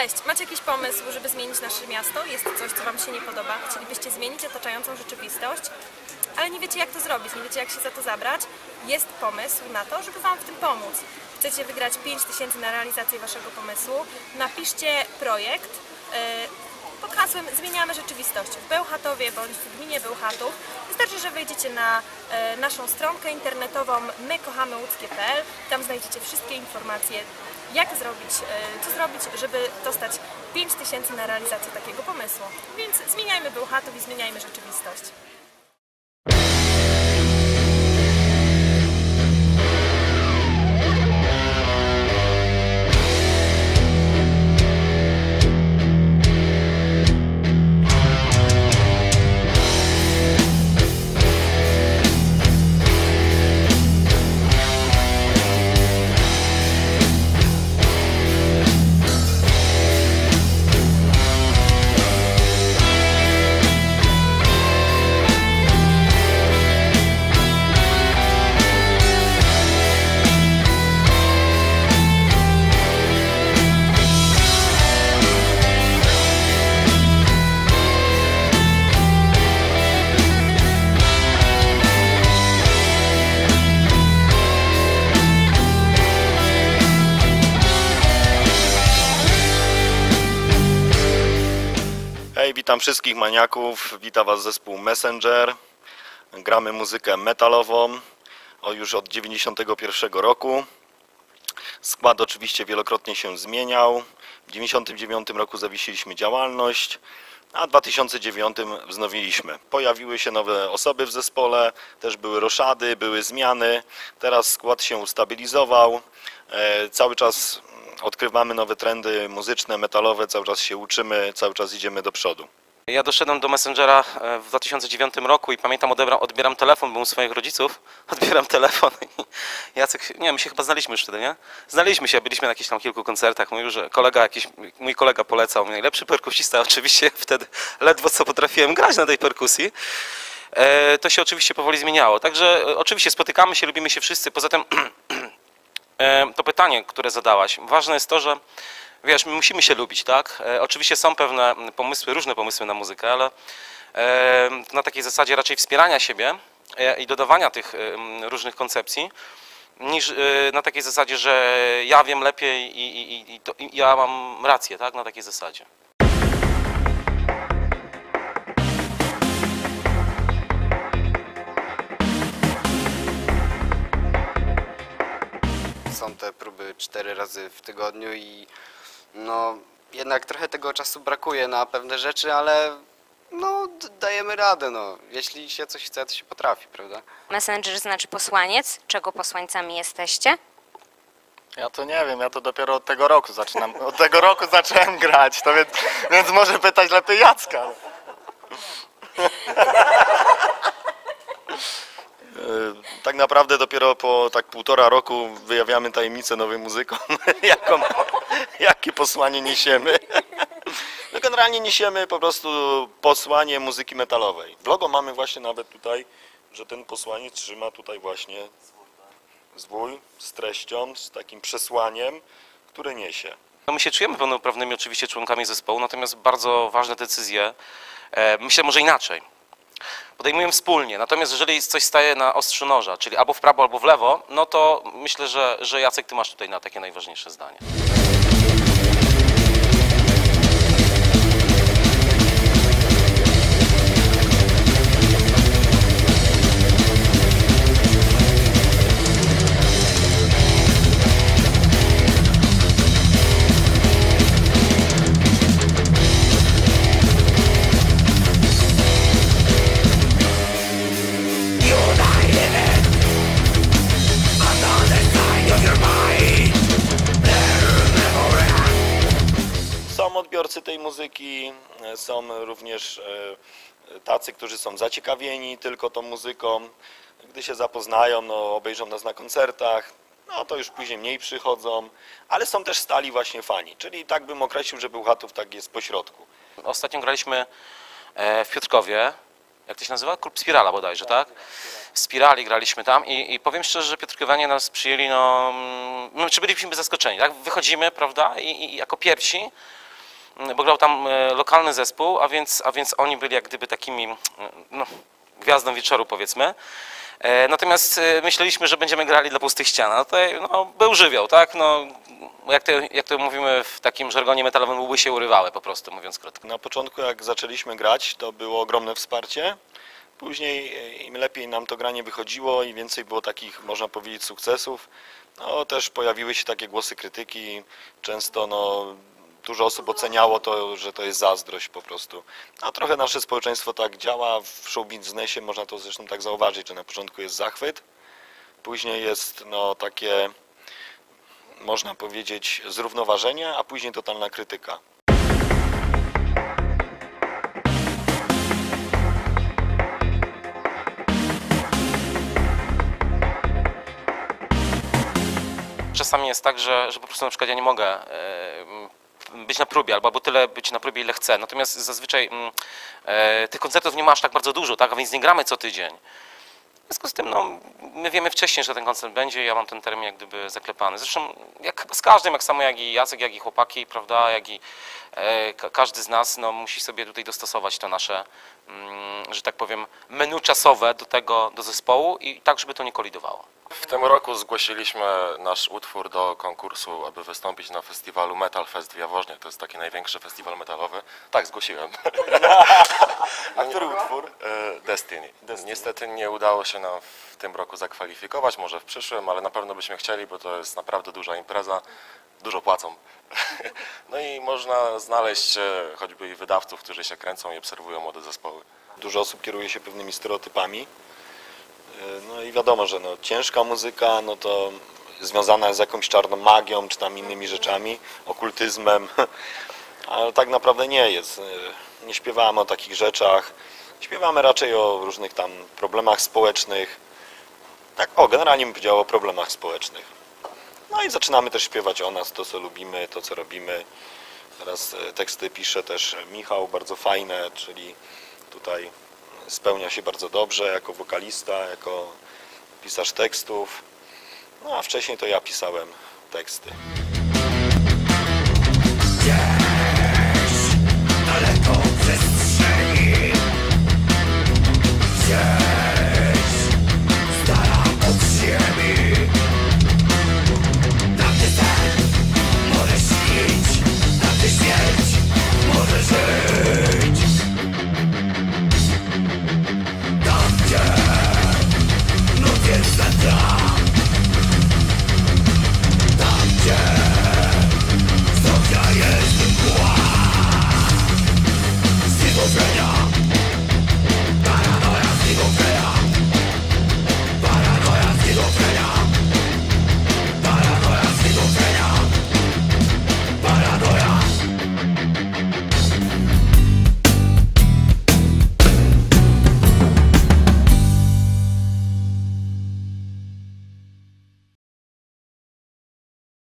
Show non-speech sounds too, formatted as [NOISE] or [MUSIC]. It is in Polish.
Cześć, macie jakiś pomysł, żeby zmienić nasze miasto? Jest coś, co Wam się nie podoba? Chcielibyście zmienić otaczającą rzeczywistość? Ale nie wiecie, jak to zrobić, nie wiecie, jak się za to zabrać? Jest pomysł na to, żeby Wam w tym pomóc. Chcecie wygrać 5000 na realizację Waszego pomysłu? Napiszcie projekt yy, pod hasłem Zmieniamy rzeczywistość w Bełchatowie bądź w gminie Bełchatów. Wystarczy, że wejdziecie na e, naszą stronkę internetową mykochamyłódzkie.pl. Tam znajdziecie wszystkie informacje, jak zrobić, e, co zrobić, żeby dostać 5000 na realizację takiego pomysłu. Więc zmieniajmy Bełchatów i zmieniajmy rzeczywistość. Witam wszystkich maniaków. Witam Was zespół Messenger. Gramy muzykę metalową już od 91 roku. Skład oczywiście wielokrotnie się zmieniał. W 99 roku zawiesiliśmy działalność, a w 2009 wznowiliśmy. Pojawiły się nowe osoby w zespole, też były roszady, były zmiany. Teraz skład się ustabilizował. E, Cały czas odkrywamy nowe trendy muzyczne, metalowe, cały czas się uczymy, cały czwiem idziemy do przodu. Ja doszedłem do Messengera e, w 2009 roku i pamiętam, odebram, odbieram telefon, byłem u swoich rodziców, [LAUGHS] odbieram telefon i Jacek, nie, my się chyba znaliśmy już wtedy, nie? Znaliśmy się, byliśmy na jakichś tam kilku koncertach, mówił, że kolega jakiś, mój kolega polecał, najlepszy perkusista, [LAUGHS] oczywiście wtedy ledwo co potrafiłem grać na tej perkusji. E, To się oczywiście powoli zmieniało, także e, oczywiście spotykamy się, lubimy się wszyscy, poza tym [CLEARS THROAT] to pytanie, które zadałaś. Ważne jest to, że wiesz, my musimy się lubić, tak? E, Oczywiście są pewne pomysły, różne pomysły na muzykę, ale e, na takiej zasadzie raczej wspierania siebie e, i dodawania tych e, różnych koncepcji, niż e, na takiej zasadzie, że ja wiem lepiej i, i, i, to, i ja mam rację, tak? Na takiej zasadzie. Są te próby cztery razy w tygodniu i no jednak trochę tego czasu brakuje na pewne rzeczy, ale no d- dajemy radę, no. Jeśli się coś chce, to się potrafi, prawda? Messenger znaczy posłaniec. Czego posłańcami jesteście? Ja to nie wiem, ja to dopiero od tego roku zaczynam. Od tego roku zacząłem grać, to więc, więc może pytać lepiej Jacka. [LAUGHS] E, Tak naprawdę dopiero po tak półtora roku wyjawiamy tajemnicę nowej muzyką, [LAUGHS] jaką, [LAUGHS] jakie posłanie niesiemy. No generalnie niesiemy po prostu posłanie muzyki metalowej. W logo mamy właśnie nawet tutaj, że ten posłanie trzyma tutaj właśnie zwój z treścią, z takim przesłaniem, które niesie. No my się czujemy pełnoprawnymi oczywiście członkami zespołu, natomiast bardzo ważne decyzje, e, myślę może inaczej, podejmujemy wspólnie. Natomiast jeżeli coś staje na ostrzu noża, czyli albo w prawo, albo w lewo, no to myślę, że, że Jacek, ty masz tutaj na takie najważniejsze zdanie. Odbiorcy tej muzyki, e, są również e, tacy, którzy są zaciekawieni tylko tą muzyką. Gdy się zapoznają, no, obejrzą nas na koncertach, no to już później mniej przychodzą, ale są też stali właśnie fani, czyli tak bym określił, że Bełchatów tak jest pośrodku. Ostatnio graliśmy e, w Piotrkowie, jak to się nazywa? Klub Spirala bodajże, tak? W Spirali graliśmy tam i, i powiem szczerze, że Piotrkowianie nas przyjęli, no, mm, czy byliśmy zaskoczeni, tak? Wychodzimy, prawda, i, i jako pierwsi mm, bo grał tam e, lokalny zespół, a więc, a więc oni byli jak gdyby takimi mm, no, gwiazdą wieczoru powiedzmy. E, Natomiast e, myśleliśmy, że będziemy grali dla pustych ścian. No, tutaj no, był żywioł, tak? No, jak, to, jak to mówimy w takim żargonie metalowym, łby się urywały po prostu, mówiąc krótko. Na początku jak zaczęliśmy grać, to było ogromne wsparcie. Później im lepiej nam to granie wychodziło i więcej było takich, można powiedzieć, sukcesów, no też pojawiły się takie głosy krytyki. Często no, dużo osób oceniało to, że to jest zazdrość po prostu. A trochę nasze społeczeństwo tak działa. W show biznesie można to zresztą tak zauważyć, że na początku jest zachwyt, później jest no, takie, można powiedzieć, zrównoważenie, a później totalna krytyka. Czasami jest tak, że, że po prostu na przykład ja nie mogę e, być na próbie, albo, albo tyle być na próbie, ile chcę. Natomiast zazwyczaj mm, e, tych koncertów nie ma aż tak bardzo dużo, tak? a więc nie gramy co tydzień. W związku z tym, no, my wiemy wcześniej, że ten koncert będzie, ja mam ten termin jak gdyby zaklepany. Zresztą jak z każdym, jak samo jak i Jacek, jak i chłopaki, prawda, jak i e, ka- każdy z nas no, musi sobie tutaj dostosować to nasze, mm, że tak powiem, menu czasowe do tego, do zespołu i tak, żeby to nie kolidowało. W tym roku zgłosiliśmy nasz utwór do konkursu, aby wystąpić na festiwalu Metal Fest w Jaworznie. To jest taki największy festiwal metalowy. Tak, zgłosiłem. [LAUGHS] A który utwór? E, Destiny. Niestety nie udało się nam w tym roku zakwalifikować, może w przyszłym, ale na pewno byśmy chcieli, bo to jest naprawdę duża impreza. Dużo płacą. [LAUGHS] No i można znaleźć e, choćby i wydawców, którzy się kręcą i obserwują młode zespoły. Dużo osób kieruje się pewnymi stereotypami. Yy, No i wiadomo, że no, ciężka muzyka, no to związana z jakąś czarną magią, czy tam innymi rzeczami, okultyzmem, [LAUGHS] ale tak naprawdę nie jest. Yy, Nie śpiewamy o takich rzeczach. Śpiewamy raczej o różnych tam problemach społecznych. Tak, o, generalnie bym powiedział o problemach społecznych. No i zaczynamy też śpiewać o nas, to co lubimy, to co robimy. Teraz e, teksty pisze też Michał, bardzo fajne, czyli tutaj spełnia się bardzo dobrze jako wokalista, jako pisarz tekstów. No a wcześniej to ja pisałem teksty.